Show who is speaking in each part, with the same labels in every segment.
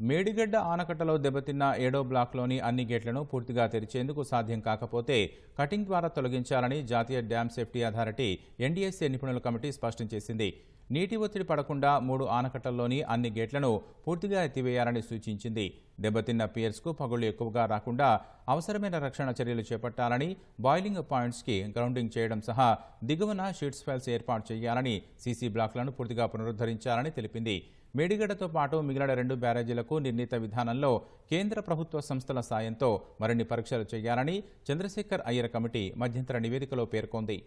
Speaker 1: మేడిగడ్డ ఆనకట్టలో దెబ్బతిన్న ఏడో బ్లాక్లోని అన్ని గేట్లను పూర్తిగా తెరిచేందుకు సాధ్యం కాకపోతే కటింగ్ ద్వారా తొలగించాలని జాతీయ డ్యామ్ సేఫ్టీ అథారిటీ ఎన్డీఎస్ఏ నిపుణుల కమిటీ స్పష్టం చేసింది. నీటి ఒత్తిడి పడకుండా మూడు ఆనకట్టల్లోని అన్ని గేట్లను పూర్తిగా ఎత్తివేయాలని సూచించింది. దెబ్బతిన్న పియర్స్కు పగుళ్ళు ఎక్కువగా రాకుండా అవసరమైన రక్షణ చర్యలు చేపట్టాలని బాయిలింగ్ పాయింట్స్కి గ్రౌండింగ్ చేయడం సహా దిగువన షీట్స్ ఫైల్స్ ఏర్పాటు చేయాలని సీసీ బ్లాక్లను పూర్తిగా పునరుద్ధరించాలని తెలిపింది. మేడిగడ్డతో పాటు మిగిలిన రెండు బ్యారేజీలకు నిర్ణీత విధానంలో కేంద్ర ప్రభుత్వ సంస్థల సాయంతో మరిన్ని పరీక్షలు చేయాలని చంద్రశేఖర్ అయ్యర్ కమిటీ మధ్యంతర నివేదికలో పేర్కొంది.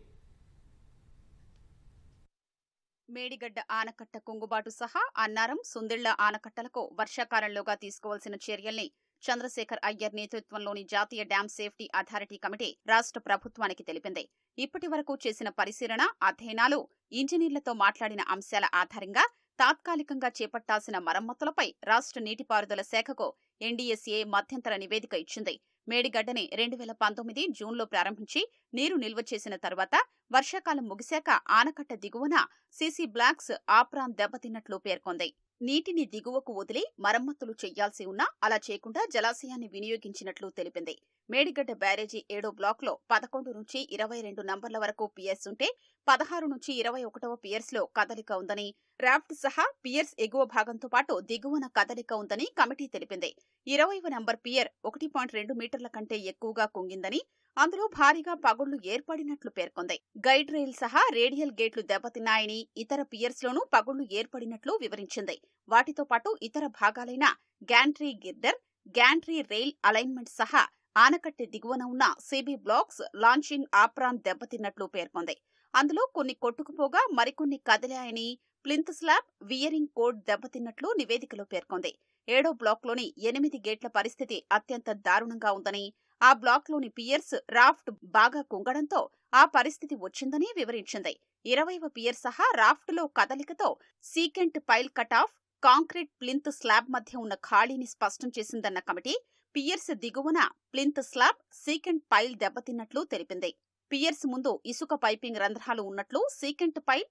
Speaker 2: మేడిగడ్డ ఆనకట్ట కుంగుబాటు సహా అన్నారం సుందిళ్ళ ఆనకట్టలకు వర్షాకాలంలోగా తీసుకోవాల్సిన చర్యల్ని చంద్రశేఖర్ అయ్యర్ నేతృత్వంలోని జాతీయ డ్యాం సేఫ్టీ అథారిటీ కమిటీ రాష్ట్ర ప్రభుత్వానికి తెలిపింది. ఇప్పటి వరకు చేసిన పరిశీలన అధ్యయనాలు ఇంజనీర్లతో మాట్లాడిన అంశాల ఆధారంగా తాత్కాలికంగా చేపట్టాల్సిన మరమ్మతులపై రాష్ట్ర నీటిపారుదల శాఖకు ఎన్డీఎస్ఏ మధ్యంతర నివేదిక ఇచ్చింది. మేడిగడ్డని రెండు వేల పంతొమ్మిది జూన్లో ప్రారంభించి నీరు నిల్వ చేసిన తర్వాత వర్షాకాలం ముగిశాక ఆనకట్ట దిగువన సీసీ బ్లాక్స్ ఆప్రాన్ దెబ్బతిన్నట్లు పేర్కొంది. నీటిని దిగువకు వదిలి మరమ్మతులు చేయాల్సి ఉన్నా అలా చేయకుండా జలాశయాన్ని వినియోగించినట్లు తెలిపింది. మేడిగడ్డ బ్యారేజీ ఏడో బ్లాక్లో పదకొండు నుంచి ఇరవై రెండు నంబర్ల వరకు పియర్స్ ఉంటే పదహారు నుంచి ఇరవై ఒకటవ పియర్స్లో కదలిక ఉందని రాఫ్ట్ సహా పియర్స్ ఎగువ భాగంతో పాటు దిగువన కదలిక ఉందని కమిటీ తెలిపింది. ఇరవైవ నంబర్ పియర్ ఒకటి పాయింట్ రెండు మీటర్ల కంటే ఎక్కువగా కుంగిందని అందులో భారీగా పగుళ్ళు ఏర్పడినట్లు పేర్కొంది. గైడ్ రైల్ సహా రేడియల్ గేట్లు దెబ్బతిన్నాయని ఇతర పియర్స్లోనూ పగుళ్ళు ఏర్పడినట్లు వివరించింది. వాటితో పాటు ఇతర భాగాలైన gantry girder gantry rail alignment సహా ఆనకట్టె దిగువన ఉన్న సిబి బ్లాక్స్ లాంచింగ్ ఆప్రాన్ దెబ్బతిన్నట్లు పేర్కొంది. అందులో కొన్ని కొట్టుకుపోగా మరికొన్ని కదిలాయని ప్లింత్ స్లాబ్ వియరింగ్ కోడ్ దెబ్బతిన్నట్లు నివేదికలో పేర్కొంది. ఏడో బ్లాక్లోని ఎనిమిది గేట్ల పరిస్థితి అత్యంత దారుణంగా ఉందని ఆ బ్లాక్లోని పియర్స్ రాఫ్ట్ బాగా కుంగడంతో ఆ పరిస్థితి వచ్చిందని వివరించింది. ఇరవైవ పియర్ సహా రాఫ్ట్లో కదలికతో secant pile cutoff concrete plinth slab మధ్య ఉన్న ఖాళీని స్పష్టం చేసిందన్న కమిటీ పియర్స్ దిగువన ప్లింత్ స్లాబ్ సీకెంట్ పైల్ దెబ్బతిన్నట్లు తెలిపింది. పియర్స్ ముందు ఇసుక పైపింగ్ రంధ్రాలు ఉన్నట్లు secant pile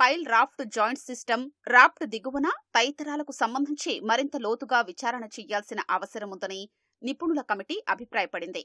Speaker 2: pile raft joint system raft దిగువన తదితరాలకు సంబంధించి మరింత లోతుగా విచారణ చేయాల్సిన అవసరం ఉందని నిపుణుల కమిటీ అభిప్రాయపడింది.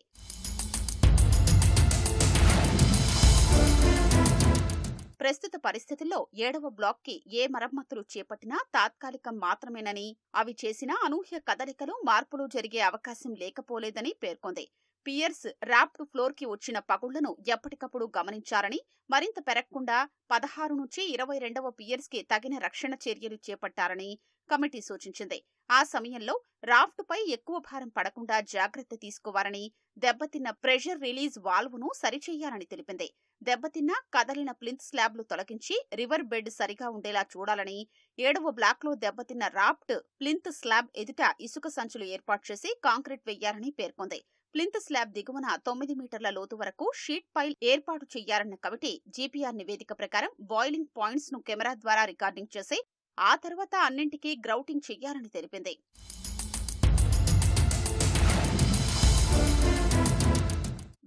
Speaker 2: ప్రస్తుత పరిస్థితుల్లో ఏడవ బ్లాక్కి ఏ మరమ్మతులు చేపట్టినా తాత్కాలికం మాత్రమేనని అవి చేసినా అనూహ్య కదలికలు మార్పులు జరిగే అవకాశం లేకపోలేదని పేర్కొంది. పియర్స్ ర్యాప్డ్ ఫ్లోర్కి వచ్చిన పగుళ్ళను ఎప్పటికప్పుడు గమనించారని మరింత పెరగకుండా పదహారు నుంచి ఇరవై రెండవ పియర్స్కి తగిన రక్షణ చర్యలు చేపట్టారని కమిటీ సూచించింది. ఆ సమయంలో రాఫ్ట్ పై ఎక్కువ భారం పడకుండా జాగ్రత్త తీసుకోవాలని దెబ్బతిన్న ప్రెషర్ రిలీజ్ వాల్వ్ను సరిచేయాలని తెలిపింది. దెబ్బతిన్న కదలిన ప్లింత్ స్లాబ్లు తొలగించి రివర్ బెడ్ సరిగా ఉండేలా చూడాలని ఏడవ బ్లాక్లో దెబ్బతిన్న రాప్ట్ ప్లింత్ స్లాబ్ ఎదుట ఇసుక సంచులు ఏర్పాటు చేసి కాంక్రీట్ వెయ్యాలని పేర్కొంది. ప్లింత్ స్లాబ్ దిగువన తొమ్మిది మీటర్ల లోతు వరకు షీట్ పైల్ ఏర్పాటు చేయాలన్న కమిటీ జీపీఆర్ నివేదిక ప్రకారం బాయిలింగ్ పాయింట్స్ను కెమెరా ద్వారా రికార్డింగ్ చేసి ఆ తర్వాత అన్నింటికీ గ్రౌటింగ్ చెయ్యాలని తెలిపింది.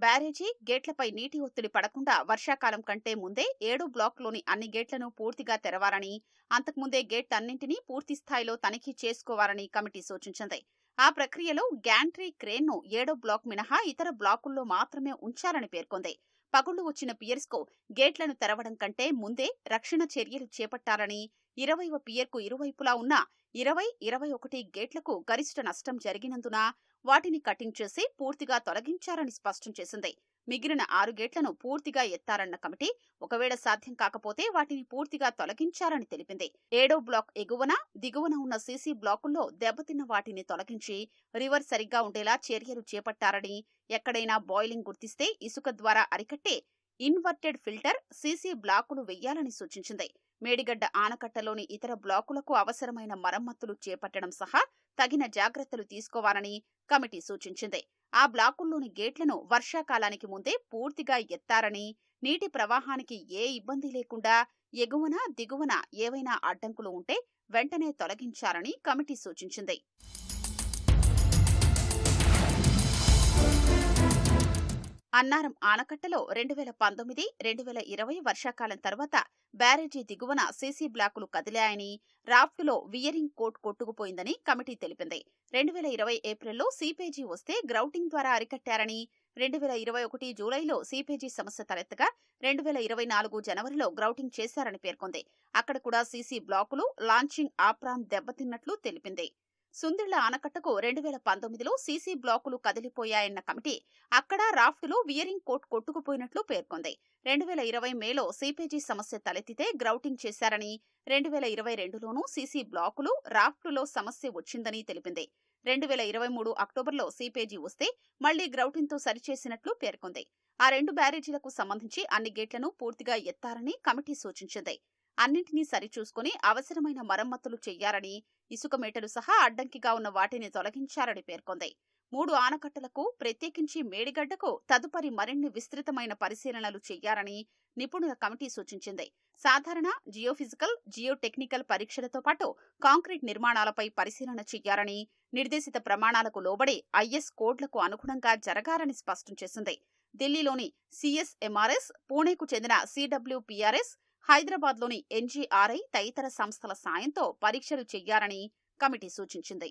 Speaker 2: బ్యారేజీ గేట్లపై నీటి ఒత్తిడి పడకుండా వర్షాకాలం కంటే ముందే ఏడో బ్లాక్లోని అన్ని గేట్లను పూర్తిగా తెరవాలని అంతకుముందే గేట్ అన్నింటినీ పూర్తి స్థాయిలో తనిఖీ చేసుకోవాలని కమిటీ సూచించింది. ఆ ప్రక్రియలో గ్యాంట్రీ క్రేన్ను ఏడో బ్లాక్ మినహా ఇతర బ్లాకుల్లో మాత్రమే ఉంచాలని పేర్కొంది. పగుళ్ళు వచ్చిన పియర్స్కు గేట్లను తెరవడం కంటే ముందే రక్షణ చర్యలు చేపట్టాలని ఇరవైవ పియర్కు ఇరువైపులా ఉన్న ఇరవై ఇరవై ఒకటి గేట్లకు గరిష్ట నష్టం జరిగినందున వాటిని కటింగ్ చేసి పూర్తిగా తొలగించారని స్పష్టం చేసింది. మిగిలిన ఆరు గేట్లను పూర్తిగా ఎత్తారన్న కమిటీ ఒకవేళ సాధ్యం కాకపోతే వాటిని పూర్తిగా తొలగించారని తెలిపింది. ఏడో బ్లాక్ ఎగువన దిగువన ఉన్న సీసీ బ్లాకుల్లో దెబ్బతిన్న వాటిని తొలగించి రివర్ సరిగ్గా ఉండేలా చర్యలు చేపట్టారని ఎక్కడైనా బాయిలింగ్ గుర్తిస్తే ఇసుక ద్వారా అరికట్టే ఇన్వర్టెడ్ ఫిల్టర్ సీసీ బ్లాకులు వెయ్యాలని సూచించింది. మేడిగడ్డ ఆనకట్టలోని ఇతర బ్లాకులకు అవసరమైన మరమ్మతులు చేపట్టడం సహా తగిన జాగ్రత్తలు తీసుకోవాలని కమిటీ సూచించింది. ఆ బ్లాకుల్లోని గేట్లను వర్షాకాలానికి ముందే పూర్తిగా ఎత్తారని నీటి ప్రవాహానికి ఏ ఇబ్బంది లేకుండా ఎగువన దిగువన ఏవైనా అడ్డంకులు ఉంటే వెంటనే తొలగించాలని కమిటీ సూచించింది. అన్నారం ఆనకట్టలో రెండు వేల పంతొమ్మిది రెండు వేల ఇరవై వర్షాకాలం తర్వాత బ్యారేజీ దిగువన సీసీ బ్లాకులు కదిలాయని రాఫ్టులో వియరింగ్ కోట్ కొట్టుకుపోయిందని కమిటీ తెలిపింది. రెండు వేల ఇరవై ఏప్రిల్లో సీపేజీ వస్తే గ్రౌటింగ్ ద్వారా అరికట్టారని రెండు వేల ఇరవై ఒకటి జూలైలో సీపేజీ సమస్య తలెత్తగా రెండు వేల ఇరవై నాలుగు జనవరిలో గ్రౌటింగ్ చేశారని పేర్కొంది. అక్కడ కూడా సీసీ బ్లాకులు లాంచింగ్ ఆప్రాన్ దెబ్బతిన్నట్లు తెలిపింది. సుందిళ్ళ ఆనకట్టకు రెండు వేల పంతొమ్మిదిలో సీసీ బ్లాకులు కదిలిపోయాయన్న కమిటీ అక్కడ రాఫ్టులో వియరింగ్ కోట్ కొట్టుకుపోయినట్లు పేర్కొంది. రెండు వేల ఇరవై మేలో సీపేజీ సమస్య తలెత్తితే గ్రౌటింగ్ చేశారని రెండు వేల ఇరవై రెండులోనూ సీసీ బ్లాకులు రాఫ్టులో సమస్య వచ్చిందని తెలిపింది. రెండు వేల ఇరవై మూడు అక్టోబర్లో సీపేజీ వస్తే మళ్ళీ గ్రౌటింగ్తో సరిచేసినట్లు పేర్కొంది. ఆ రెండు బ్యారేజీలకు సంబంధించి అన్ని గేట్లను పూర్తిగా ఎత్తారని కమిటీ సూచించింది. అన్నింటినీ సరిచూసుకుని అవసరమైన మరమ్మతులు చెయ్యాలని ఇసుక మేటలు సహా అడ్డంకిగా ఉన్న వాటిని తొలగించారని పేర్కొంది. మూడు ఆనకట్టలకు ప్రత్యేకించి మేడిగడ్డకు తదుపరి మరిన్ని విస్తృతమైన పరిశీలనలు చెయ్యాలని నిపుణుల కమిటీ సూచించింది. సాధారణ జియోఫిజికల్ జియోటెక్నికల్ పరీక్షలతో పాటు కాంక్రీట్ నిర్మాణాలపై పరిశీలన చెయ్యాలని నిర్దేశిత ప్రమాణాలకు లోబడి ఐఎస్ కోడ్లకు అనుగుణంగా జరగాలని స్పష్టం చేసింది. ఢిల్లీలోని సిఎస్ఎంఆర్ఎస్ పూణేకు చెందిన సిడబ్ల్యూపీఆర్ఎస్ హైదరాబాద్లోని ఎన్జీఆర్ఐ తదితర సంస్థల సాయంతో పరీక్షలు చెయ్యాలని కమిటీ సూచించింది.